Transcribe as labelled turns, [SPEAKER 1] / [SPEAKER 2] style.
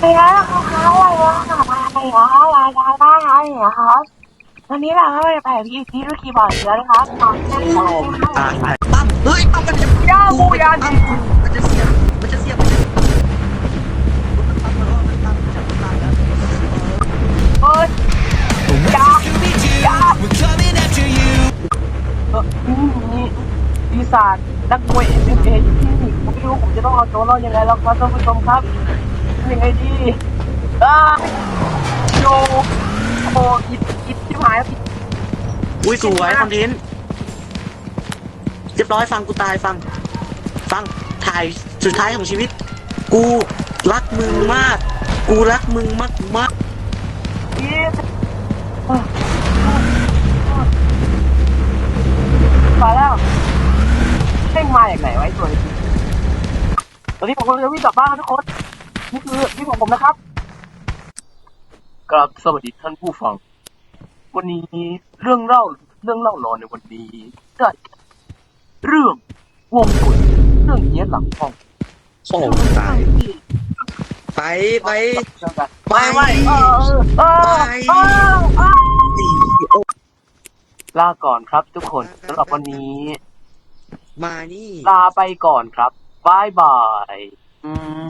[SPEAKER 1] ไปแล้วนะคะเราจะมาไปแล้วรายการบ้านเราเนี่ยนะวันนี้เราก็จะไปที่ที่ลูกคีย์บอร์ดเยอะนะครับตอนนี้
[SPEAKER 2] โอ้ตายตั้มเฮ้ยตั้มมันจะ
[SPEAKER 1] ย่าบูยา
[SPEAKER 2] ตั้
[SPEAKER 1] ดี
[SPEAKER 2] มมันจะเสียมันจะเสียมันจะตั้มมันตั้มมันตั้มมันจะตายแล้ว
[SPEAKER 1] ยาวนี่ปีศาจนักมวยเอ็มเออยู่ที่นี่ผมไม่รู้ผมจะต้องเอาตัวรอดยังไงแล้วครับท่านผู้ชมครับ ยังไงดีอ้าโยโอ้อิดอิดที่หายแล้ว
[SPEAKER 2] อุ้ยสวยคอนเทนต์เรียบร้อยฟังกูตายฟัง ฟังถ่ายสุดท้ายของชีวิต กูรักมึงมาก กูรักมึงมากมาก
[SPEAKER 1] อิดมาแล้วเพ่งมาอย่างไหนไว้ตัวนี้ตอนนี้ผมกำลังจะวิ่งกลับบ้านทุกคน นี่คือที่ของผมนะครับกราบสวัสดีท่านผู้ฟัง วันนี้เรื่องเล่าเรื่องเล่าหลอนในวันนี้ได้แก่เรื่องวงกุฎเรื่องเนี้ยหลังห้อง
[SPEAKER 2] โอ้ตายไปไป
[SPEAKER 1] เชื่อกันไม่ไม่เออเออ
[SPEAKER 2] ไป
[SPEAKER 1] เออเออ
[SPEAKER 2] ดีโอ้
[SPEAKER 1] ลาก่อนครับทุกคนสำหรับวันนี้
[SPEAKER 2] มานี่
[SPEAKER 1] ลาไปก่อนครับบายบายอืม